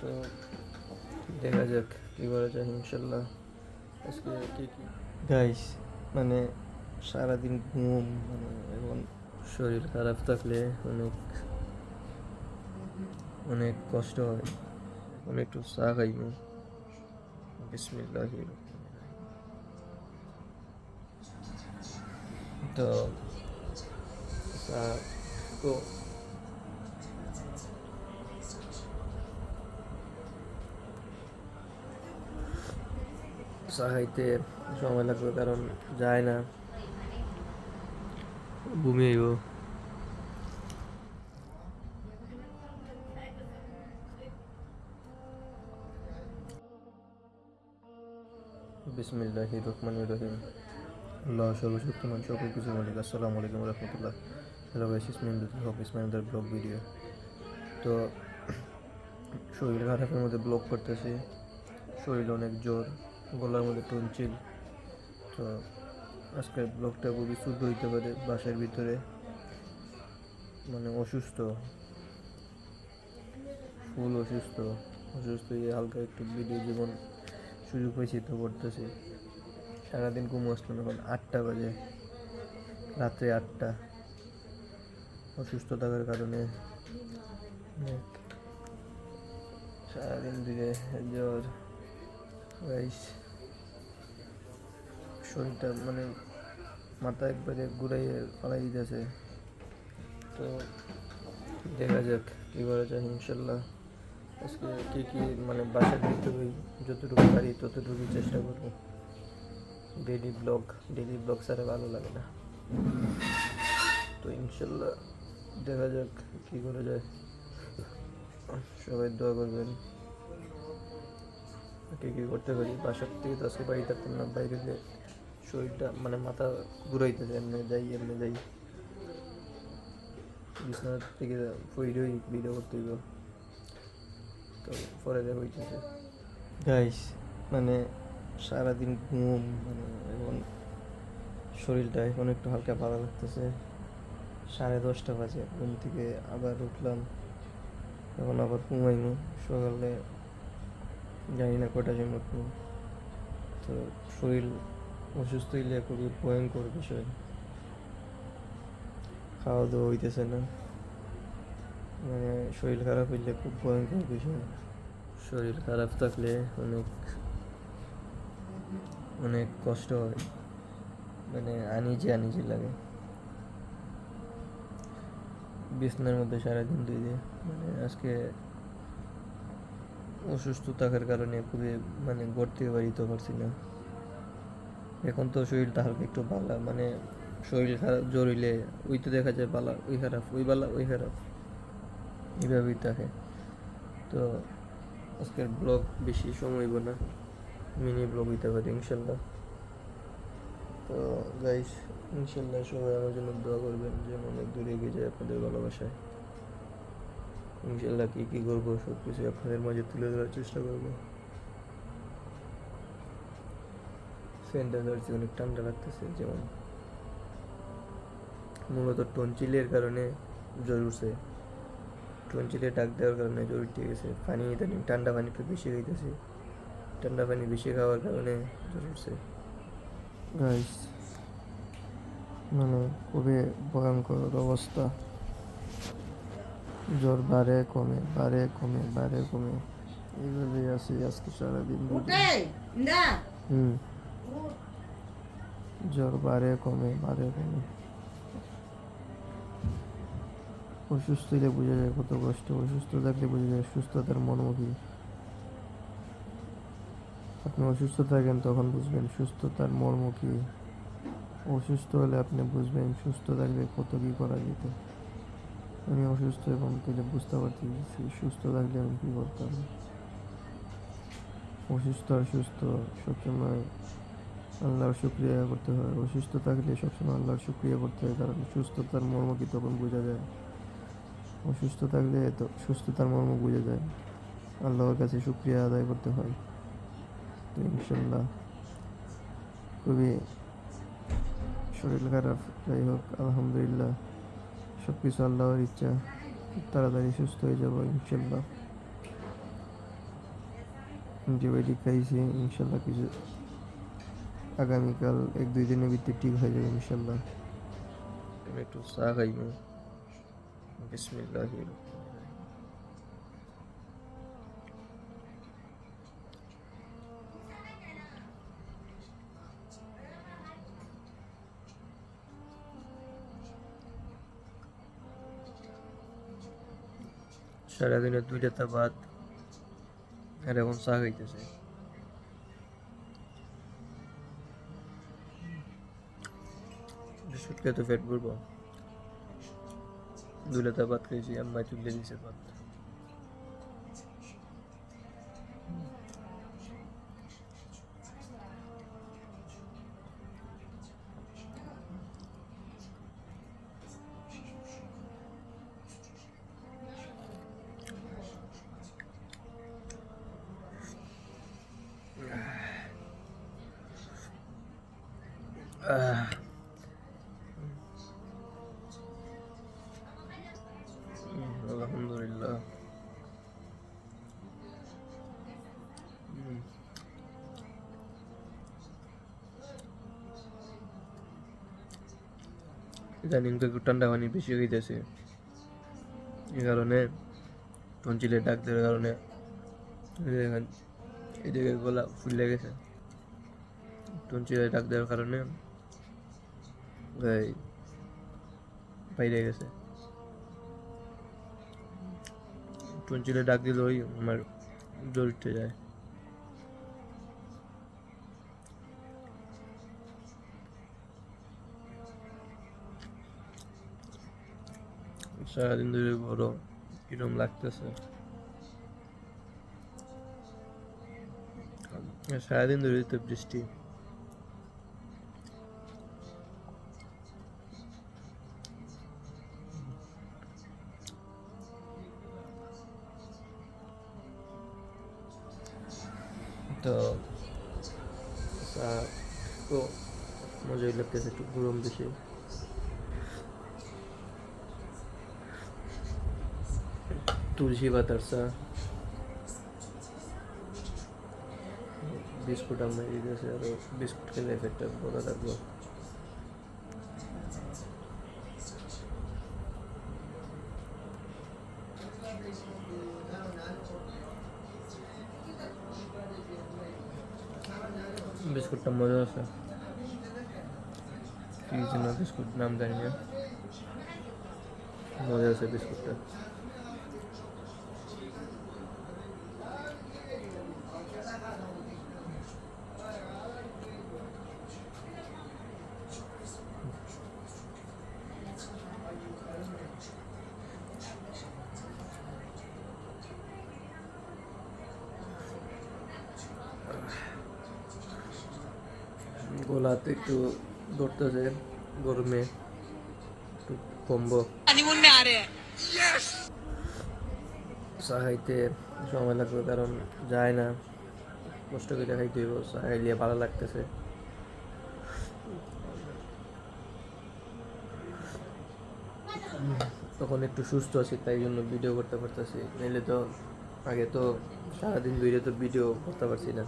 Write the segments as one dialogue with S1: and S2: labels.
S1: তো দেখা যাক, কী করা যায়, ইনশাল্লাহ। আজকে কি গাইস মানে সারাদিন ঘুম মানে এখন শরীর খারাপ থাকলে অনেক অনেক কষ্ট হয়। এখন একটু চা খাইব বিসমিল্লাহ তো, চা তো চা খাইতে সময় লাগবে কারণ যায় না। ঘুমিয়েইব বিসমিল্লাহ রহমান রহিম। আল্লাহ সর্বশক্তিমান সকল কিছু মালিক। আসসালামু আলাইকুম রহমতুল্লাহ। Hello guys Ismail Haque vlog video. তো শরীর খারাপের মধ্যে ব্লগ করতেছি। শরীর অনেক জোর। গলার মধ্যে টনচিল তো আজকের ব্লগটা খুবই শুদ্ধ হইতে পারে বাসার ভিতরে। মানে অসুস্থ। ফুল অসুস্থ। অসুস্থ হয়ে হালকা একটু ভিডিও জীবন সুযোগ হয়েছে তো করতেছি সারাদিন ঘুম না, এখন আটটা বাজে। রাত্রে আটটা। অসুস্থ থাকার কারণে। সারাদিন ধরে জ্বর, রাইস। শরীরটা মানে মাথা একবারে ঘুরাইয়ে পালাই দিতেছে। তো দেখা যাক কী করা যায় ইনশাল্লাহ। আজকে কী কী মানে বাসার ভিতরে যতটুকু পারি ততটুকুই চেষ্টা করব। ডেলি ব্লগ ডেলি ব্লগ ছাড়া ভালো লাগে না। তো ইনশাল্লাহ দেখা যাক কী করা যায়। সবাই দোয়া করবেন। কী কী করতে পারি? বাসার থেকে তো আজকে বাড়ি থাকতাম না, বাইরে শরীরটা মানে মাথা ঘুরাইতেছে, এমনি যাই এমনি যাই। বিছানার থেকে ফুইডই ভিডিও করতে হইব। তো পরে দেখা হইতেছে। গাইস মানে সারাদিন ঘুম মানে এখন শরীরটা এখন একটু হালকা ভালো লাগতেছে। সাড়ে দশটা বাজে, ঘুম থেকে আবার উঠলাম। এখন আবার ঘুমাইমু। সকালে জানি না কটা উঠবো তো শরীর অসুস্থ হইলে খুবই ভয়ঙ্কর বিষয়। খাওয়া দাওয়া হইতেছে না। মানে শরীর খারাপ হইলে খুব ভয়ঙ্কর বিষয়। শরীর খারাপ থাকলে অনেক অনেক কষ্ট হয়। মানে আনিজে আনিজে লাগে। বিছনার মধ্যে সারাদিন দুই দিয়ে মানে আজকে অসুস্থ থাকার কারণে খুবই মানে থেকে বাড়িতে পারছি না। এখন তো শরীরটা হালকা একটু ভালো মানে শরীর খারাপ হইলে ওই তো দেখা যায় বালা ওই খারাপ, ওই বালা ওই খারাপ। এইভাবেই থাকে। তো আজকের ব্লগ বেশি সময় না, মিনি ব্লগ হইতে পারে ইনশাল্লাহ। তো গাইস ইনশাল্লাহ সবাই আমার জন্য দোয়া করবেন যেন অনেক দূরে এগিয়ে যায় আপনাদের ভালোবাসায়। ইনশাল্লাহ কী কী করব সব কিছু আপনাদের মাঝে তুলে ধরার চেষ্টা করব। ফ্যানটা ধরছি অনেক ঠান্ডা লাগতেছে যেমন মূলত টনচিলের কারণে জ্বর উঠছে। টনচিলে ডাক দেওয়ার কারণে জ্বর উঠে গেছে। পানি ইদানিং ঠান্ডা পানি একটু বেশি খাইতেছে। ঠান্ডা পানি বেশি খাওয়ার কারণে জ্বর উঠছে। গাইস মানে খুবই ভয়ঙ্কর অবস্থা। জ্বর বাড়ে কমে বাড়ে কমে বাড়ে কমে। এইভাবেই আছি আজকে সারাদিন। হুম। জ্বর বাড়ে কমে বাড়ে কমে। অসুস্থ হলে বোঝা যায় কত কষ্ট। অসুস্থ থাকলে বোঝা যায় সুস্থতার মর্মকি আপনি অসুস্থ থাকেন তখন বুঝবেন সুস্থতার মর্মুখী অসুস্থ হলে আপনি বুঝবেন সুস্থ থাকলে কত কী করা যেত। আমি অসুস্থ এবং তাহলে বুঝতে পারছি সুস্থ থাকলে আমি কী করতাম। অসুস্থ আর সুস্থ সবসময় আল্লাহর শুক্রিয়া করতে হয় অসুস্থ থাকলে সবসময় আল্লাহর শুক্রিয়া করতে হয়, কারণ সুস্থতার মর্ম কি তখন বোঝা যায়? অসুস্থ থাকলে তো সুস্থতার মর্ম বোঝা যায়। আল্লাহর কাছে শুক্রিয়া আদায় করতে হয়। তো ইনশাল্লাহ খুবই শরীর খারাপ। যাই হোক, আলহামদুলিল্লাহ সব কিছু আল্লাহর ইচ্ছা। তাড়াতাড়ি সুস্থ হয়ে যাব ইনশাল্লাহ অ্যান্টিবায়োটিক খাইছি ইনশাল্লাহ কিছু আগামীকাল এক দুই দিনের ভিতরে ঠিক হয়ে যাবে ইনশাল্লাহ আমি একটু চা খাইব। বিসমিল্লাহ সারাদিনে দুইটা তা বাদ আর এখন চা খাইতেছে। খেয়ে তো পেট ভরবো? দুইটা তা ভাত খেয়েছি আম্মাই তুলে দিয়েছে ভাত ইদানিং তো একটু ঠান্ডা পানি বেশি হয়ে গেছে এই কারণে টনচিলের ডাক দেওয়ার কারণে এই দেখেন এদিকে গলা ফুলে গেছে। টনচিলের ডাক দেওয়ার কারণে বাইরে গেছে। টনচিলে ডাক দিলেই আমার জ্বর উঠে যায়। সারাদিন ধরে বড় কিরম লাগতেছে? সারাদিন ধরে তো বৃষ্টি। তো চা তো মজাই লাগতেছে একটু গরম বেশি। তুলসী পাতার চা বিস্কুট আমরা দিতেছে আরও বিস্কুট খেলে এফেক্টটা বড় থাকব বিস্কুটটা মজা আছে কি যেন বিস্কুট নাম জানি না মজা আছে বিস্কুটটা গোলাতে একটু দৌড়তেছে গরমে একটু কমবো। সাহাইতে খাইতে সময় লাগবে কারণ যায় না। কষ্ট করে খাইতে দিব সাহাই লিয়ে ভালো লাগতেছে। তখন একটু সুস্থ আছি, তাই জন্য ভিডিও করতে পারতেছি। নইলে তো আগে তো সারাদিন ধরে তো ভিডিও করতে পারছি না।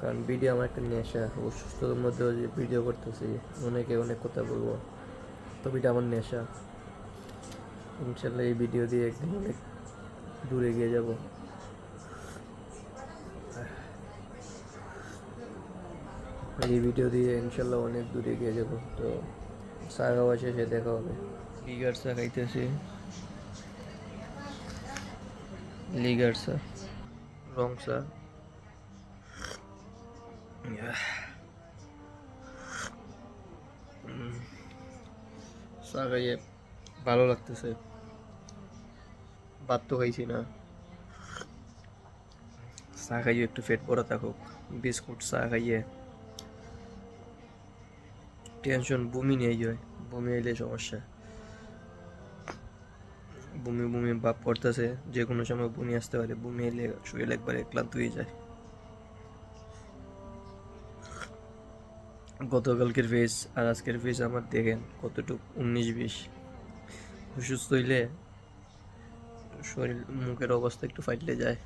S1: কারণ ভিডিও আমার একটা নেশা অসুস্থতার মধ্যে যে ভিডিও করতেছি অনেকে অনেক কথা বলব। তো এটা আমার নেশা ইনশাল্লাহ এই ভিডিও দিয়ে একদিন অনেক দূরে গিয়ে যাব। এই ভিডিও দিয়ে ইনশাল্লাহ অনেক দূরে গিয়ে যাব। তো খাওয়া শেষে দেখা হবে। লিগার চা খাইতেছি। লিগার চা। রং উম, চা খাইয়ে ভালো লাগতেছে ভাত তো খাইছি না চা খাইয়ে একটু পেট ভরা থাকুক বিস্কুট চা খাইয়ে টেনশন বমি নিয়ে যায় বমি এলে সমস্যা বমি বমি ভাব পড়তেছে যে কোনো সময় বমি আসতে পারে বমি এলে শরীর একবারে ক্লান্ত হয়ে যায় গতকালকের ফেস আর আজকের ফেস আমার দেখেন কতটুকু? উনিশ, বিশ। অসুস্থ হইলে শরীর, মুখের অবস্থা একটু ফাইটলে যায়।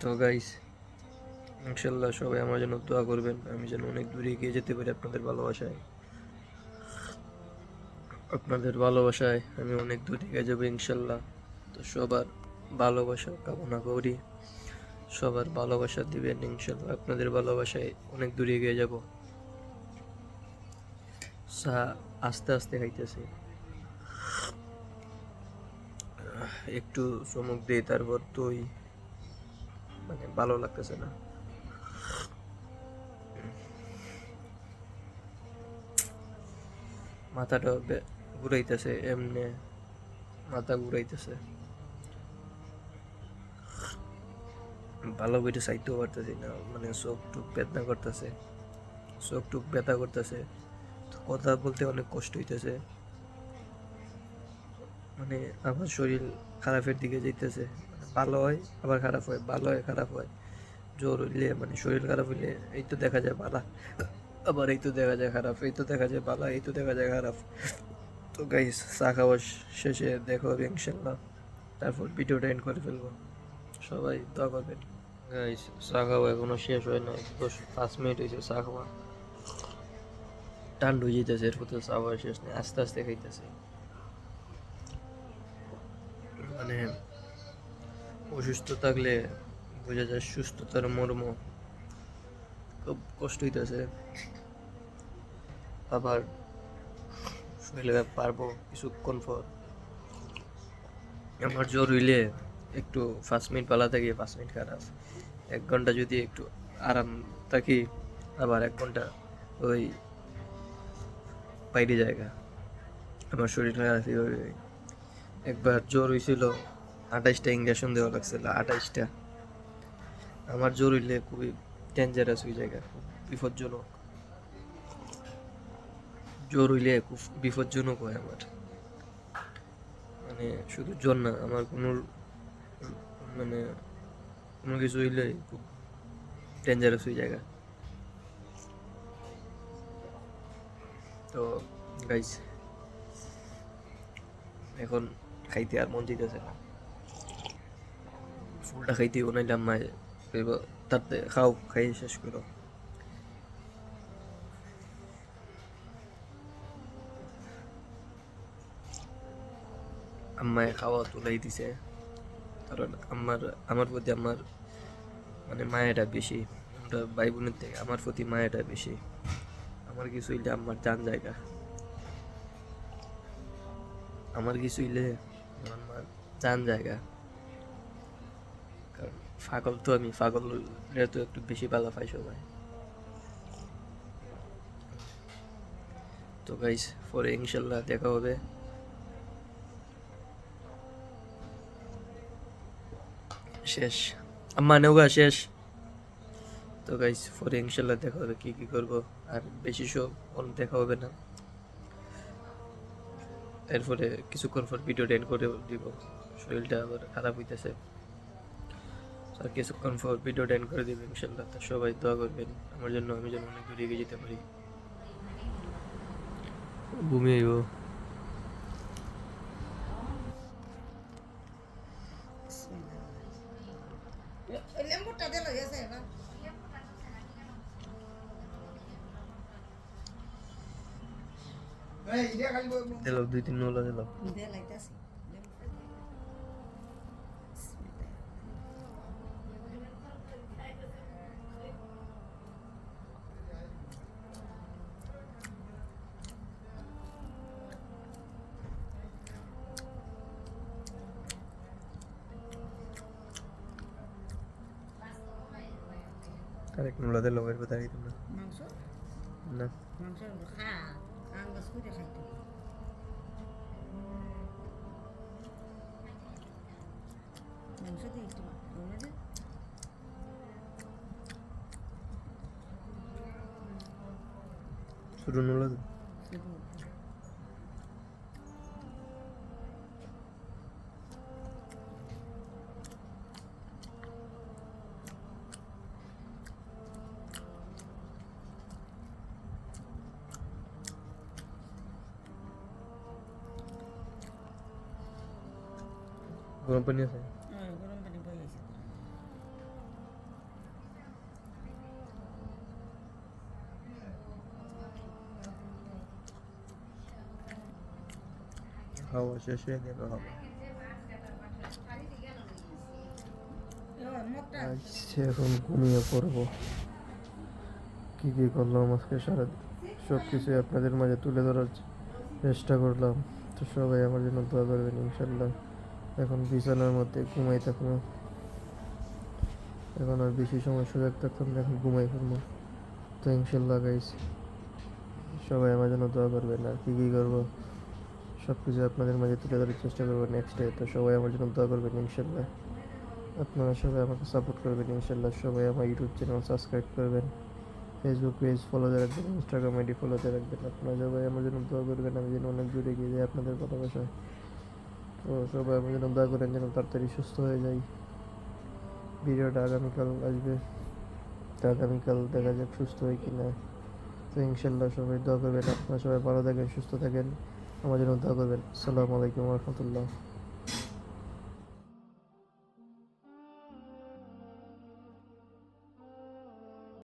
S1: তো গাইস ইনশাল্লাহ সবাই আমার জন্য দোয়া করবেন, আমি যেন অনেক দূরে এগিয়ে যেতে পারি আপনাদের ভালোবাসায়। আপনাদের ভালোবাসায় আমি অনেক দূরে এগিয়ে যাব ইনশাল্লাহ তো সবার ভালোবাসা কামনা করি। সবার ভালোবাসা দিবেন, ইনশাল্লাহ। আপনাদের ভালোবাসায় অনেক দূরে এগিয়ে যাব। চা আস্তে আস্তে খাইতেছি একটু চমক দিয়ে তারপর তুই মানে ভালো লাগতেছে না। মাথাটা ঘুরাইতেছে, এমনি মাথা ঘুরাইতেছে। ভালো করে চাইতেও পারতেছি না মানে চোখ টুক বেদনা করতেছে চোখ টুক ব্যথা করতেছে কথা বলতে অনেক কষ্ট হইতেছে। মানে আমার শরীর খারাপের দিকে যাইতেছে ভালো হয়, আবার খারাপ হয়, ভালো হয়, খারাপ হয়। জ্বর হইলে মানে শরীর খারাপ হইলে, এই তো দেখা যায় ভালো আবার এই তো দেখা যায় খারাপ, এই তো দেখা যায় ভালো এই তো দেখা যায় খারাপ। তো গাইস চা খাওয়া শেষে দেখো ইনশাল্লাহ তারপর ভিডিওটা এন্ড করে ফেলব। সবাই দোয়া করবেন। গাইস চা খাওয়া এখনও শেষ হয় নাই। দশ পাঁচ মিনিট হয়েছে চা খাওয়া। টান্ড হয়ে যেতেছে এরপর তো চা খাওয়া শেষ নেই আস্তে আস্তে খাইতেছে। মানে অসুস্থ থাকলে বোঝা যায় সুস্থতার মর্ম। খুব কষ্ট হইতেছে। আবার শরীরে পারব কিছুক্ষণ পর। আমার জ্বর হইলে একটু পাঁচ মিনিট পালা থাকি, পাঁচ মিনিট খারাপ। এক ঘণ্টা যদি একটু আরাম থাকি, আবার এক ঘণ্টা ওই বাইরে জায়গা। আমার শরীর খারাপ একবার জ্বর হয়েছিল আঠাইশটা ইঞ্জেকশন দেওয়া লাগছিল, আঠাইশটা। আমার জ্বর হইলে খুবই ডেঞ্জারাস ওই জায়গা, খুব বিপজ্জনক। জ্বর হইলে খুব বিপজ্জনক হয় আমার। মানে শুধু জ্বর না, আমার কোনো মানে কোনো কিছু হইলে খুব ডেঞ্জারাস ওই জায়গা। তো গাইস এখন খাইতে আর মন চাইতেছে না। ফুলটা খাইতে বানাইলাম মায়ে তাতে খাও খাই শেষ করো। আম্মায় খাওয়া তুলাই দিছে কারণ আমার আমার প্রতি আমার মানে মায়াটা বেশি। আমরা ভাই বোনের থেকে আমার প্রতি মায়াটা বেশি। আমার কিছু হইলে আমার জান জায়গা। আমার কিছু হইলে আমার মার জান জায়গা। কারণ পাগল তো আমি পাগল তো একটু বেশি পালা পাই সবাই। তো গাইস পরে ইনশাল্লাহ দেখা হবে। শেষ। আম্মা, নৌকা শেষ। তো গাইস পরে ইনশাল্লাহ দেখা হবে কি কি করব। আর বেশি সব অন দেখা হবে না। এরপরে কিছুক্ষণ পর ভিডিও এন্ড করে দিব। শরীরটা আবার খারাপ হইতেছে। আর কিছুক্ষণ পর ভিডিও এন্ড করে দিব ইনশাল্লাহ। তো সবাই দোয়া করবেন। আমার জন্য, আমি যেন অনেক দূরে এগিয়ে যেতে পারি। ঘুমিয়ে
S2: লেম্বুটা দিল গেছে না
S1: দিল দুই তিন নোলা দিল
S2: দে লাইতাছি
S1: আরেক নোলা দিল এর কথা দিতাম না
S2: মাংস
S1: না
S2: মাংস খা আঙ্গাস করে খাইতে মাংস দিয়ে একটু ওগুলো দে
S1: গরম পানি আছে? আচ্ছা এখন ঘুমিয়ে পড়ব। কি কি করলাম আজকে সারাদিন সব আপনাদের মাঝে তুলে ধরার চেষ্টা করলাম। তো সবাই আমার জন্য দোয়া করবেন ইনশাল্লাহ এখন বিছানার মধ্যে ঘুমাই থাকব। এখন আর বেশি সময় সুযোগ থাকতাম না, এখন ঘুমাই ফেলব তো ইনশাল্লাহ গাইস সবাই আমার জন্য দোয়া করবেন, আর কী কী করব সব কিছু আপনাদের মাঝে তুলে ধরার চেষ্টা করব নেক্সট ডে তো সবাই আমার জন্য দোয়া করবেন ইনশাল্লাহ। আপনারা সবাই আমাকে সাপোর্ট করবেন ইনশাল্লাহ, সবাই আমার ইউটিউব চ্যানেল সাবস্ক্রাইব করবেন। ফেসবুক পেজ ফলোতে রাখবেন ইনস্টাগ্রাম আইডি ফলোতে রাখবেন। আপনারা সবাই আমার জন্য দোয়া করবেন, আমি যেন অনেক দূরে গিয়ে যাই আপনাদের ভালোবাসায়। তো সবাই আমি যেন দয়া করেন যেন তাড়াতাড়ি সুস্থ হয়ে যাই। ভিডিওটা আগামীকাল আসবে। তো আগামীকাল দেখা যাক সুস্থ হয় কি না। তো ইনশাল্লাহ সবাই দোয়া করবেন। আপনারা সবাই ভালো থাকেন, সুস্থ থাকেন। আমার জন্য দোয়া করবেন। আসসালামু আলাইকুম রহমতুল্লাহ।